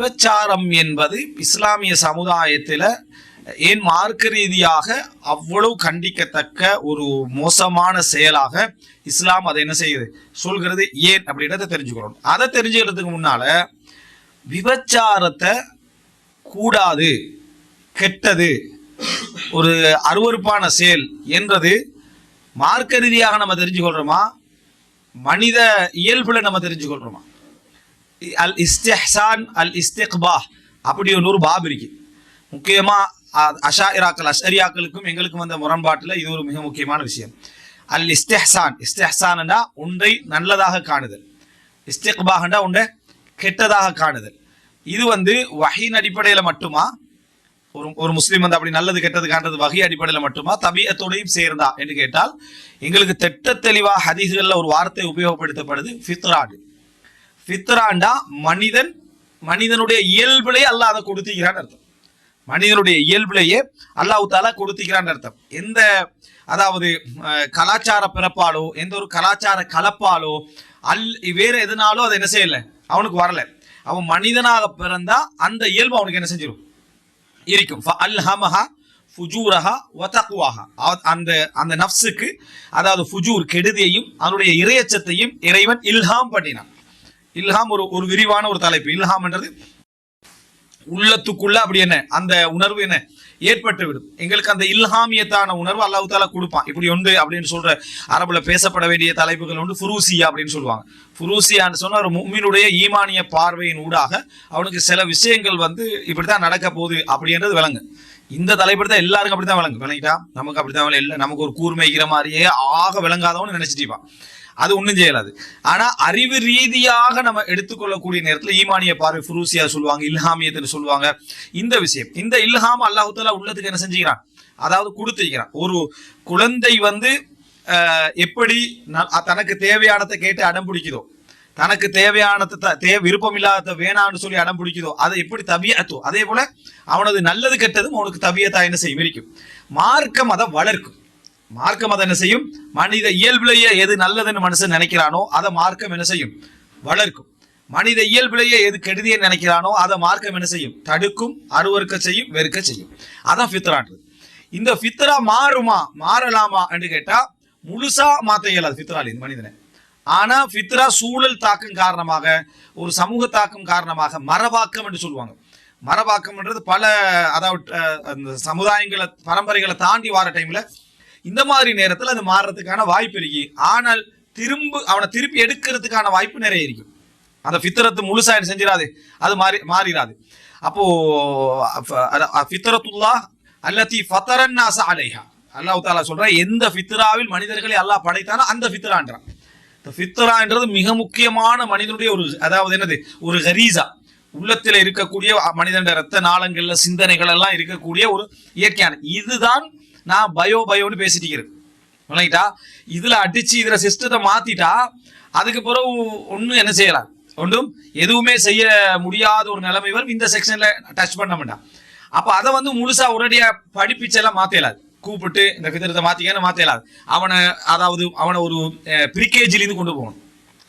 விபச்சாரம் என்பது இஸ்லாமிய சமுதாயத்தில் ஏன் மார்க்க ரீதியாக அவ்வளவு கண்டிக்கத்தக்க ஒரு மோசமான செயலாக இஸ்லாம் அதை என்ன செய்யுது? சொல்கிறது ஏன் அப்படின்றத தெரிஞ்சுக்கிறோம். அதை தெரிஞ்சுக்கிறதுக்கு முன்னால் விபச்சாரத்தை கூடாது கெட்டது ஒரு அருவருப்பான செயல் என்றது மார்க்க ரீதியாக நம்ம தெரிஞ்சுக்கொள்கிறோமா மனித இயல்பில் நம்ம தெரிஞ்சுக்கொள்கிறோமா அல் இஸ்திஹ்சான் அல் இஸ்திக்பா அப்படி ஒரு ஒரு பாப் இருக்கு. முக்கியமாக அஷாயிராக்கள் அஷரியாக்களுக்கும் எங்களுக்கும் வந்த முரண்பாட்டில் இது ஒரு மிக முக்கியமான விஷயம். அல் இஸ்திஹ்சான் இஸ்திஹ்சான்டா ஒன்றை நல்லதாக காணுதல். இஸ்திக்பாகண்டா ஒன்றை கெட்டதாக காணுதல். இது வந்து வகையின் அடிப்படையில் மட்டுமா? ஒரு ஒரு முஸ்லீம் வந்து அப்படி நல்லது கெட்டது காண்றது வகை அடிப்படையில் மட்டுமா? தபியத்தோடையும் சேர்ந்தா. என்று கேட்டால் எங்களுக்கு திட்ட தெளிவாக ஹதீஸ்களில் ஒரு வார்த்தை உபயோகப்படுத்தப்படுது ஃபித்ராடு ஃபித்ராண்டா மனிதன் மனிதனுடைய இயல்பிலேயே அல்லாஹ் அதை கொடுத்துக்கிறான்னு அர்த்தம். மனிதனுடைய இயல்பிலேயே அல்லாஹ் தாலா கொடுத்துக்கிறான்னு அர்த்தம். எந்த அதாவது கலாச்சார பிறப்பாலோ எந்த ஒரு கலாச்சார கலப்பாலோ அல் வேற எதுனாலோ அதை என்ன செய்யலை அவனுக்கு வரல. அவன் மனிதனாக பிறந்தா அந்த இயல்பு அவனுக்கு என்ன செஞ்சிடும் இருக்கும். அல்ஹமஹா ஃபுஜூரஹா வதக்வாஹா. அந்த அந்த நஃப்ஸுக்கு அதாவது ஃபுஜூர் கெடுதியையும் அதனுடைய இறையச்சத்தையும் இறைவன் இல்ஹாம் பண்ணினான். இல்ஹாம் ஒரு ஒரு விரிவான ஒரு தலைப்பு. இல்ஹாம்ன்றது உள்ளத்துக்குள்ள அப்படி என்ன? அந்த உணர்வு என்ன? ஏற்பட்டு விடும் எங்களுக்கு அந்த இல்ஹாமியத்தான உணர்வு அல்லாஹ் தாலா கொடுப்பான். இப்படி உண்டு அப்படின்னு சொல்ற அரபுல பேசப்பட வேண்டிய தலைப்புகள் உண்டு ஃபுரூசியா அப்படின்னு சொல்லுவாங்க. ஃபுரூசியான்னு சொன்னால் ஒரு மும்மினுடைய ஈமானிய பார்வையின் ஊடாக அவனுக்கு சில விஷயங்கள் வந்து இப்படித்தான் நடக்க போகுது அப்படின்றது விளங்கு. இந்த தலைப்பு தான் எல்லாருக்கும் அப்படித்தான் விளங்கு. விளங்கிட்டா? நமக்கு அப்படித்தான் இல்லை நமக்கு ஒரு கூர்மைக்கிற மாதிரியே ஆக விளங்காதவன்னு நினைச்சிட்டிப்பான் அது ஒன்றும் செய்யலாது ஆனா அறிவு ரீதியாக நம்ம எடுத்துக்கொள்ளக்கூடிய நேரத்தில் ஈமானிய பார்வை ஃபுரூசியா சொல்லுவாங்க இல்ஹாமியத்துன்னு சொல்லுவாங்க. இந்த விஷயம் இந்த இல்ஹாம் அல்லாஹுத்தாலா உள்ளதுக்கு உள்ளத்துக்கு என்ன செஞ்சுக்கிறான்? அதாவது கொடுத்துக்கிறான் ஒரு குழந்தை வந்து எப்படி தனக்கு தேவையானதை கேட்டு அடம் பிடிக்குதோ தனக்கு தேவையானதை த- தே விருப்பம் இல்லாத வேணான்னு சொல்லி அடம் பிடிக்குதோ அதை எப்படி தபியத்தோ அதே போல அவனது நல்லது கெட்டதும் அவனுக்கு தபியத்தா என்ன செய்யும்? விரிக்கும். மார்க்கம் அதை வளர்க்கும். மார்க்கம் அதை என்ன செய்யும்? மனித இயல்பிலேயே எது நல்லதுன்னு மனுஷன் நினைக்கிறானோ அதை மார்க்கம் என்ன செய்யும்? வளர்க்கும். மனித இயல்பிலேயே எது கெடுதியை நினைக்கிறானோ அதை மார்க்கம் என்ன செய்யும்? தடுக்கும் அருவருக்க செய்யும் வெறுக்க செய்யும். அதான் ஃபித்ரான்றது. இந்த ஃபித்ரா மாறுமா மாறலாமா என்று கேட்டா முழுசா மாற்ற இயலாது ஃபித்ரால் இந்த மனிதனை. ஆனா ஃபித்ரா சூழல் தாக்கம் காரணமாக ஒரு சமூக தாக்கம் காரணமாக மரபாக்கம் என்று சொல்லுவாங்க. மரபாக்கம்ன்றது பல அதாவது அந்த சமுதாயங்களை பரம்பரைகளை தாண்டி வர டைம்ல இந்த மாதிரி நேரத்தில் அது மாறுறதுக்கான வாய்ப்பு இருக்கு. ஆனால் திரும்ப அவனை திருப்பி எடுக்கிறதுக்கான வாய்ப்பு நிறைய இருக்கும் அந்த ஃபித்தரத்து முழுசா என்ன செஞ்சிடாது அது மாறி மாறிடாது அப்போ ஃபித்தரத்துல்லா அத- அ- ஃபித்ரத்துல்லா அல்லத்தி ஃபத்தரன்னாச அலைஹா. அல்லாஹ் தாலா சொல்ற எந்த ஃபித்ராவில் மனிதர்களை அல்லாஹ் படைத்தானோ அந்த ஃபித்ரான்றான். இந்த ஃபித்ரான்றது மிக முக்கியமான மனிதனுடைய ஒரு அதாவது என்னது? ஒரு ஹரீசா உள்ளத்தில் இருக்கக்கூடிய மனிதனுடைய ரத்த நாளங்கள்ல சிந்தனைகள் எல்லாம் இருக்கக்கூடிய ஒரு இயற்கையான. இதுதான் நான் பயோ பயோன்னு பேசிட்டு இருக்கிறேன் விளங்கிட்டா இதுல அடிச்சு இதுல சிஸ்டத்தை மாத்திட்டா அதுக்கு பிறகு ஒன்றும் என்ன செய்யலாம்? ஒன்றும் எதுவுமே செய்ய முடியாத ஒரு நிலைமை வரும். இந்த செக்ஷன்ல டச் பண்ண மாட்டான். அப்ப அதை வந்து முழுசா உடனடியா படிப்பிச்செல்லாம் மாத்தலாது கூப்பிட்டு இந்த பித்திரத்தை மாத்திக்கன்னு மாத்தலாது அவனை அதாவது அவனை ஒரு ப்ரீகேஜிலேருந்து கொண்டு போகணும்.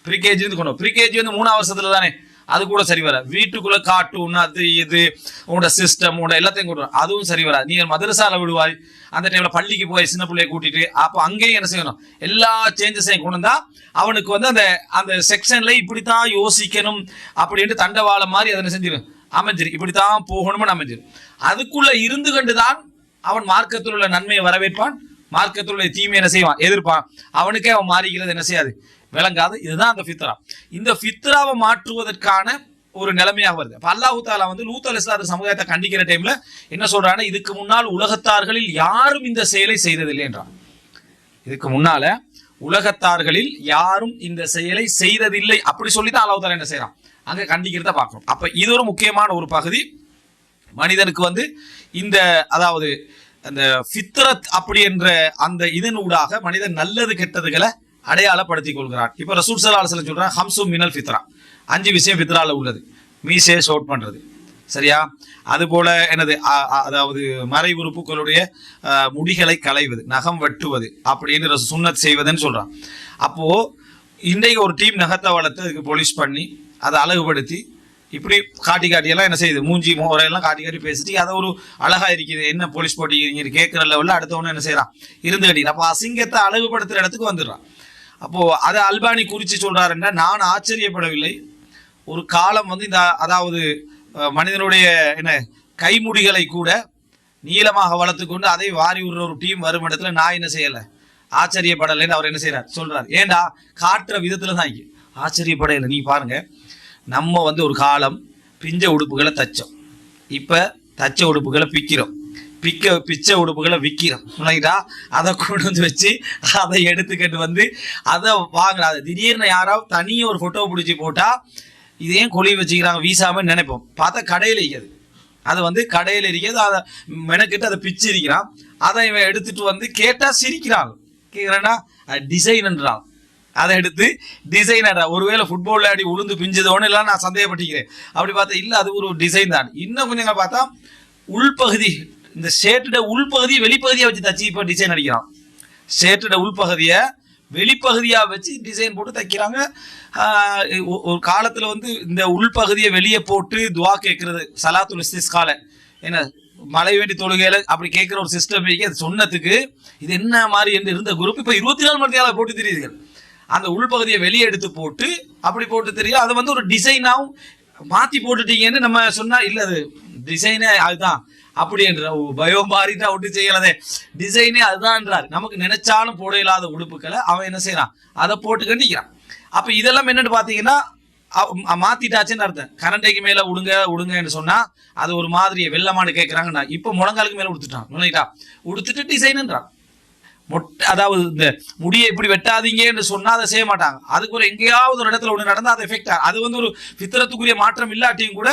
ப்ரீகேஜி கொண்டு கொண்டு ப்ரீகேஜி வந்து மூணாவது வருஷத்துல தானே? அது கூட சரி வர வீட்டுக்குள்ள கார்ட்டூன் அது இது உன்னோட சிஸ்டம் உன்னோட எல்லாத்தையும் கொண்டு அதுவும் சரி வராது. நீ மதரசால விடுவாய். அந்த டைம்ல பள்ளிக்கு போய் சின்ன பிள்ளைய கூட்டிட்டு அப்போ அங்கேயும் என்ன செய்யணும்? எல்லா சேஞ்சஸையும் கொண்டு வந்தா அவனுக்கு வந்து அந்த அந்த செக்ஷன்ல இப்படித்தான் யோசிக்கணும் அப்படின்ட்டு தண்டவாளம் மாதிரி அதை செஞ்சிடும் அமைஞ்சிரு இப்படித்தான் போகணும்னு அமைஞ்சிரும். அதுக்குள்ள இருந்து கொண்டுதான் அவன் மார்க்கத்தில் உள்ள நன்மையை வரவேற்பான். மார்க்கத்தில் உள்ள தீமை என்ன செய்வான்? எதிர்ப்பான். அவனுக்கே அவன் மாறிக்கிறது என்ன செய்யாது? விளங்காது. இதுதான் அந்த ஃபித்ரா. இந்த ஃபித்ராவை மாற்றுவதற்கான ஒரு நிலைமையாக வருது. அப்ப அல்லாஹு தாலா வந்து லூத் அலி சமுதாயத்தை கண்டிக்கிற டைம்ல என்ன சொல்றான்னா இதுக்கு முன்னால் உலகத்தார்களில் யாரும் இந்த செயலை செய்ததில்லை என்றான். இதுக்கு முன்னால உலகத்தார்களில் யாரும் இந்த செயலை செய்ததில்லை. அப்படி சொல்லி தான் அல்லாஹ் தாலா என்ன செய்யறான் அங்க கண்டிக்கிறத பார்க்கணும். அப்ப இது ஒரு முக்கியமான ஒரு பகுதி. மனிதனுக்கு வந்து இந்த அதாவது அந்த ஃபித்ரத் அப்படி என்ற அந்த இதனூடாக மனிதன் நல்லது கெட்டதுகளை அடையாளப்படுத்திக் கொள்கிறான். இப்ப ரசூல் சல்லா அலுவலம் சொல்றான் ஹம்சு மினல் ஃபித்ரா. அஞ்சு விஷயம் ஃபித்ரால உள்ளது. மீசே ஷோட் பண்றது. சரியா? அதுபோல என்னது அதாவது மறை உறுப்புகளுடைய முடிகளை களைவது நகம் வெட்டுவது அப்படின்னு சுண்ணத் செய்வதுன்னு சொல்றான். அப்போ இன்றைக்கு ஒரு டீம் நகத்தை வளர்த்து அதுக்கு போலீஸ் பண்ணி அதை அழகுபடுத்தி இப்படி காட்டி காட்டியெல்லாம் என்ன செய்யுது? மூஞ்சி முறையெல்லாம் காட்டி காட்டி பேசிட்டு அதை ஒரு அழகா இருக்குது என்ன போலீஸ் போட்டி கேட்குற லெவலில் அடுத்தவன என்ன செய்யறான் இருந்து அப்போ அசிங்கத்தை அழகுபடுத்துற இடத்துக்கு வந்துடுறான். அப்போ அதை அல்பானி குறித்து சொல்கிறாருன்னா நான் ஆச்சரியப்படவில்லை. ஒரு காலம் வந்து இந்த அதாவது மனிதனுடைய என்ன கைமுடிகளை கூட நீளமாக வளர்த்துக்கொண்டு அதை வாரி விடுற ஒரு டீம் வரும் இடத்துல நான் என்ன செய்யலை? ஆச்சரியப்படலைன்னு அவர் என்ன செய்கிறார் சொல்கிறார் ஏண்டா? காட்டுற விதத்தில் தான் இங்க ஆச்சரியப்படையில. நீ பாருங்கள் நம்ம வந்து ஒரு காலம் பிஞ்ச உடுப்புகளை தச்சோம். இப்போ தச்ச உடுப்புகளை பிக்கிறோம் பிக்க பிச்சை உடுப்புகளை விற்கிறோம் இல்லைங்களா அதை கொண்டு வந்து வச்சு அதை எடுத்துக்கிட்டு வந்து அதை வாங்குறா அதை திடீர்னு யாராவது தனியாக ஒரு ஃபோட்டோ பிடிச்சி போட்டால் இதையும் ஏன் கொழி வச்சுக்கிறாங்க வீசாமன்னு நினைப்போம். பார்த்தா கடையில் இருக்குது. அது வந்து கடையில் இருக்காது. அதை மெனக்கிட்டு அதை பிச்சு இருக்கிறான் அதை இவன் எடுத்துட்டு வந்து கேட்டால் சிரிக்கிறான் கேட்குறான்னா டிசைன்ன்றான் அதை எடுத்து டிசைனர் ஒருவேளை ஃபுட்பால் விளையாடி உளுந்து பிஞ்சதோன்னு எல்லாம் நான் சந்தேகப்பட்டிருக்கிறேன். அப்படி பார்த்தா இல்லை அது ஒரு டிசைன் தான். இன்னும் கொஞ்சம் பார்த்தா உள்பகுதி இந்த ஷேட்டோட உள்பகுதியை வெளிப்பகுதியாக வச்சு தச்சு இப்போ டிசைன் அடிக்கிறான். ஷேட்டோட உள்பகுதியை வெளிப்பகுதியாக வச்சு டிசைன் போட்டு தைக்கிறாங்க. ஒ- ஒரு காலத்தில் வந்து இந்த உள்பகுதியை வெளியே போட்டு துவா கேட்கறது சலாத்துல் இஸ்திஸ்கால. என்ன மழை வேண்டி தொழுகையில் அப்படி கேட்குற ஒரு சிஸ்டம் அது சொன்னதுக்கு இது என்ன மாதிரி என்று இருந்த குரூப் இப்போ இருபத்தி நாலு மணி நேரம் போட்டு தெரியுதுகள் அந்த உள்பகுதியை வெளியே எடுத்து போட்டு அப்படி போட்டு தெரியும். அதை வந்து ஒரு டிசைனாகவும் மாற்றி போட்டுட்டீங்கன்னு நம்ம சொன்னால் இல்லை அது டிசைனே அதுதான். அப்படின்ற பயம் மாறிட்டு ஒட்டு செய்யறதே டிசைனே அதுதான்ன்றார் நமக்கு நினைச்சாலும் போட இல்லாத உடுப்புகளை அவன் என்ன செய்யறான்? அதை போட்டு கண்டிக்கிறான் அப்ப இதெல்லாம் என்னன்னு பாத்தீங்கன்னா மாத்திட்டாச்சுன்னு அர்த்தம். கரண்டைக்கு மேல உடுங்க உடுங்கன்னு சொன்னா அது ஒரு மாதிரி வெள்ளமானு கேட்கறாங்கன்னா இப்ப முழங்காலுக்கு மேல உடுத்துட்டான். நுழைட்டா உடுத்துட்டு டிசைன்ன்றான் மொட்டை அதாவது இந்த முடியை இப்படி வெட்டாதீங்கன்னு சொன்னால் அதை செய்ய மாட்டாங்க. அதுக்கு ஒரு எங்கேயாவது ஒரு இடத்துல ஒன்று நடந்தால் அது எஃபெக்ட் அது வந்து ஒரு பித்திரத்துக்குரிய மாற்றம் இல்லாட்டியும் கூட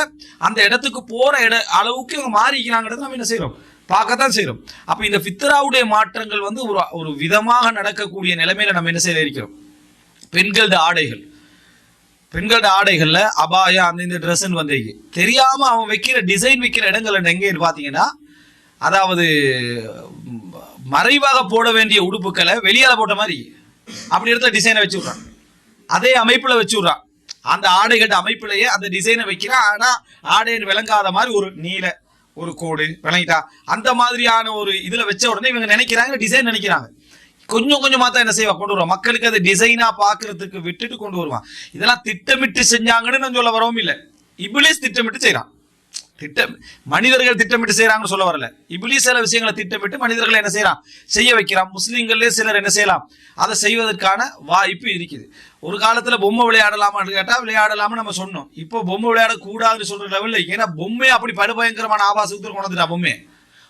அந்த இடத்துக்கு போகிற இட அளவுக்கு இவங்க மாறிக்கிறாங்கிறது நம்ம என்ன செய்கிறோம் பார்க்கத்தான் செய்கிறோம் அப்போ இந்த ஃபித்ராவுடைய மாற்றங்கள் வந்து ஒரு ஒரு விதமாக நடக்கக்கூடிய நிலைமையில நம்ம என்ன செய்ய இருக்கிறோம்? பெண்களோட ஆடைகள். பெண்களோட ஆடைகளில் அபாயா அந்த இந்த ட்ரெஸ்ன்னு வந்திருக்கு. தெரியாமல் அவன் வைக்கிற டிசைன் வைக்கிற இடங்கள் எங்கேன்னு பார்த்தீங்கன்னா அதாவது மறைவாக போட வேண்டிய உடுப்புக்களை வெளியால் போட்ட மாதிரி அப்படி இடத்துல டிசைனை வச்சு விட்றான் அதே அமைப்பில் வச்சு விட்றான் அந்த ஆடைகட்ட அமைப்பிலேயே அந்த டிசைனை வைக்கிறான். ஆனால் ஆடைன்னு விளங்காத மாதிரி ஒரு நீல ஒரு கோடு விளங்கிட்டா. அந்த மாதிரியான ஒரு இதில் வச்ச உடனே இவங்க நினைக்கிறாங்க டிசைன் நினைக்கிறாங்க. கொஞ்சம் கொஞ்சமாக தான் என்ன செய்வா? கொண்டு வருவான் மக்களுக்கு அதை டிசைனாக பார்க்கறதுக்கு விட்டுட்டு கொண்டு வருவான் இதெல்லாம் திட்டமிட்டு செஞ்சாங்கன்னு நான் சொல்ல வரவும் இல்லை. இபிலிஸ் திட்டமிட்டு செய்கிறான் திட்டம் மனிதர்கள் திட்டமிட்டு செய்யறாங்கன்னு சொல்ல வரல. இப்படி சில விஷயங்களை திட்டமிட்டு மனிதர்களை என்ன செய்யறான் செய்ய வைக்கிறான் முஸ்லீம்களே சிலர் என்ன செய்யலாம்? அதை செய்வதற்கான வாய்ப்பு இருக்குது. ஒரு காலத்துல பொம்மை விளையாடலாமான்னு கேட்டா விளையாடலாம்னு நம்ம சொன்னோம். இப்போ பொம்மை விளையாடக்கூடாதுன்னு சொல்ற லெவலில் ஏன்னா பொம்மை அப்படி படுபயங்கரமான ஆபாசத்துக்கு கொண்டு வந்துட்டா பொம்மை.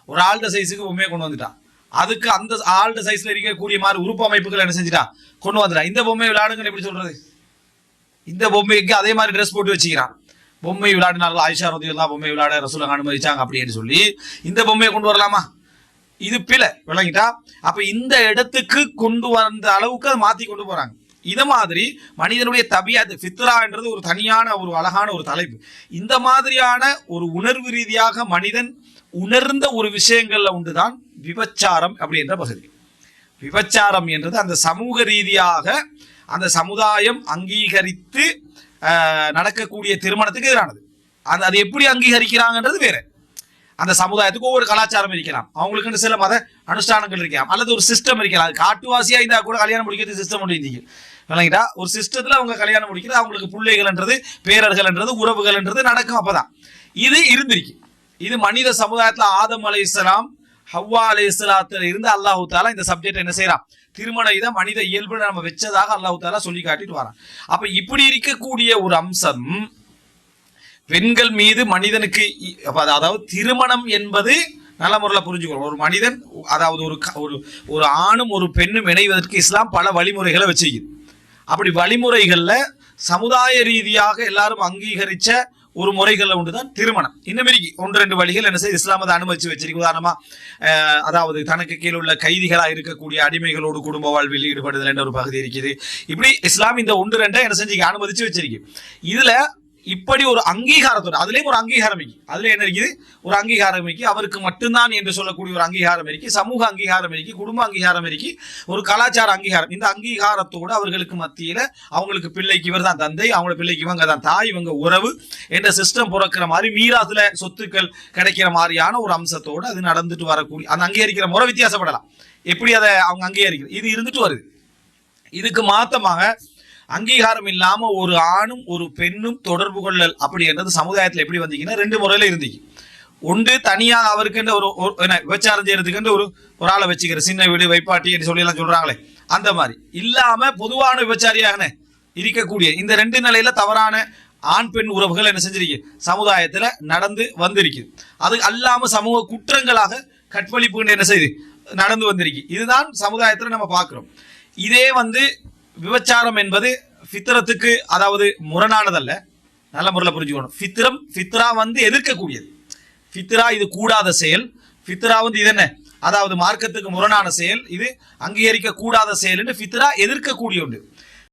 ஒரு ஆள்ட சைஸுக்கு பொம்மையை கொண்டு வந்துட்டான் அதுக்கு அந்த ஆள்ட சைஸ்ல இருக்கக்கூடிய மாதிரி உறுப்பு அமைப்புகள் என்ன செஞ்சுட்டான் கொண்டு வந்துட்டான் இந்த பொம்மை விளையாடுங்கன்னு எப்படி சொல்றது? இந்த பொம்மைக்கு அதே மாதிரி ட்ரெஸ் போட்டு வச்சுக்கிறான். பொம்மை விளையாடினார்கள் ஆயிஷா ரதி எல்லாம் பொம்மை விளையாட ரசூலங்க அனுமதிச்சாங்க அப்படின்னு சொல்லி இந்த பொம்மையை கொண்டு வரலாமா? இது பிழை விளங்கிட்டா? அப்ப இந்த இடத்துக்கு கொண்டு வந்த அளவுக்கு அதை மாத்தி கொண்டு போறாங்க. இதை மாதிரி மனிதனுடைய தபியாத் ஃபித்ரான்றது ஒரு தனியான ஒரு அழகான ஒரு தலைப்பு. இந்த மாதிரியான ஒரு உணர்வு ரீதியாக மனிதன் உணர்ந்த ஒரு விஷயங்கள்ல உண்டுதான் விபச்சாரம் அப்படின்ற பகுதி. விபச்சாரம் என்றது அந்த சமூக ரீதியாக அந்த சமுதாயம் அங்கீகரித்து நடக்கக்கூடிய திருமணத்துக்கு எதிரானது. அது அது எப்படி அங்கீகரிக்கிறாங்கன்றது வேற. அந்த சமுதாயத்துக்கு ஒவ்வொரு கலாச்சாரம் இருக்கலாம். அவங்களுக்குன்னு சில மத அனுஷ்டானங்கள் இருக்கலாம். அல்லது ஒரு சிஸ்டம் இருக்கலாம். அது காட்டுவாசியா இருந்தா கூட கல்யாணம் முடிக்கிறது சிஸ்டம் ஒன்று விளங்கிட்டா? ஒரு சிஸ்டத்துல அவங்க கல்யாணம் முடிக்கிறது அவங்களுக்கு பிள்ளைகள்ன்றது பேரர்கள்ன்றது உறவுகள்ன்றது நடக்கும் அப்பதான். இது இருந்திருக்கு. இது மனித சமுதாயத்துல ஆதம் அலை இஸ்லாம் ஹவ்வா அலை இஸ்லாத்துல இருந்து அல்லாஹு தாலா இந்த சப்ஜெக்ட் என்ன செய்யறான் திருமண இதை மனித இயல்பு நம்ம வச்சதாக அல்லாஹு தாலா சொல்லி காட்டிட்டு வரான். அப்ப இப்படி இருக்கக்கூடிய ஒரு அம்சம் பெண்கள் மீது மனிதனுக்கு இ- அது- அதாவது திருமணம் என்பது நல்ல முறையில் புரிஞ்சுக்கணும் ஒரு மனிதன் அதாவது ஒரு க- ஒரு ஒரு ஆணும் ஒரு பெண்ணும் இணைவதற்கு இஸ்லாம் பல வழிமுறைகளை வச்சுக்குது அப்படி வழிமுறைகளில் சமுதாய ரீதியாக எல்லாரும் அங்கீகரிச்ச ஒரு முறைகள்ல ஒன்றுதான் திருமணம். இன்னும் ஒன்று ரெண்டு வழிகள் என்ன செய்ய இஸ்லாம் அனுமதிச்சு வச்சிருக்கு. உதாரணமா அதாவது தனக்கு கீழே உள்ள கைதிகளா இருக்கக்கூடிய அடிமைகளோடு குடும்ப வாழ்வில் ஈடுபடுதல் என்ற ஒரு பகுதி இருக்குது. இப்படி இஸ்லாம் இந்த ஒன்று ரெண்டை என்ன செஞ்சு அனுமதிச்சு வச்சிருக்கு. இதுல இப்படி ஒரு அங்கீகாரத்தோட அதுலேயும் ஒரு அங்கீகாரம் இருக்கு. அதுல என்ன இருக்குது? ஒரு அங்கீகாரம் இருக்கு. அவருக்கு மட்டும்தான் என்று சொல்லக்கூடிய ஒரு அங்கீகாரம் இருக்கு. சமூக அங்கீகாரம் இருக்கு. குடும்ப அங்கீகாரம் இருக்கு. ஒரு கலாச்சார அங்கீகாரம். இந்த அங்கீகாரத்தோடு அவர்களுக்கு மத்தியில அவங்களுக்கு பிள்ளைக்கு இவர் தான் தந்தை அவங்க பிள்ளைக்கு இவங்க தான் தாய் இவங்க உறவு என்ற சிஸ்டம் பிறக்கிற மாதிரி மீராதுல சொத்துக்கள் கிடைக்கிற மாதிரியான ஒரு அம்சத்தோடு அது நடந்துட்டு வரக்கூடிய அந்த அங்கீகரிக்கிற முறை வித்தியாசப்படலாம். எப்படி அதை அவங்க அங்கீகரிக்கிறது? இது இருந்துட்டு வருது. இதுக்கு மாத்தமாக அங்கீகாரம் இல்லாம ஒரு ஆணும் ஒரு பெண்ணும் தொடர்பு கொள்ளல் அப்படின்றது சமுதாயத்தில் எப்படி வந்தீங்கன்னா ரெண்டு முறையில இருந்தீங்க. உண்டு தனியாக அவருக்குன்ற ஒரு என்ன விபச்சாரம் செய்யறதுக்குன்ற ஒரு ஒரு ஆளை வச்சுக்கிற சின்ன வீடு வைப்பாட்டி என்று சொல்லி எல்லாம் சொல்றாங்களே அந்த மாதிரி. இல்லாம பொதுவான விபச்சாரியாக இருக்கக்கூடிய இந்த ரெண்டு நிலையில தவறான ஆண் பெண் உறவுகள் என்ன செஞ்சிருக்கு சமுதாயத்துல நடந்து வந்திருக்கு. அது அல்லாம சமூக குற்றங்களாக கற்பழிப்புகள் என்ன செய்யுது நடந்து வந்திருக்கு. இதுதான் சமுதாயத்துல நம்ம பார்க்கிறோம். இதே வந்து விபச்சாரம் என்பது ஃபித்திரத்துக்கு அதாவது முரணானதல்ல. நல்ல முறையில் புரிஞ்சுக்கணும். ஃபித்திரம் ஃபித்ரா வந்து எதிர்க்கக்கூடியது. ஃபித்ரா இது கூடாத செயல். ஃபித்ரா வந்து இது என்ன? அதாவது மார்க்கத்துக்கு முரணான செயல். இது அங்கீகரிக்க கூடாத செயல் என்று ஃபித்ரா எதிர்க்கக்கூடிய ஒன்று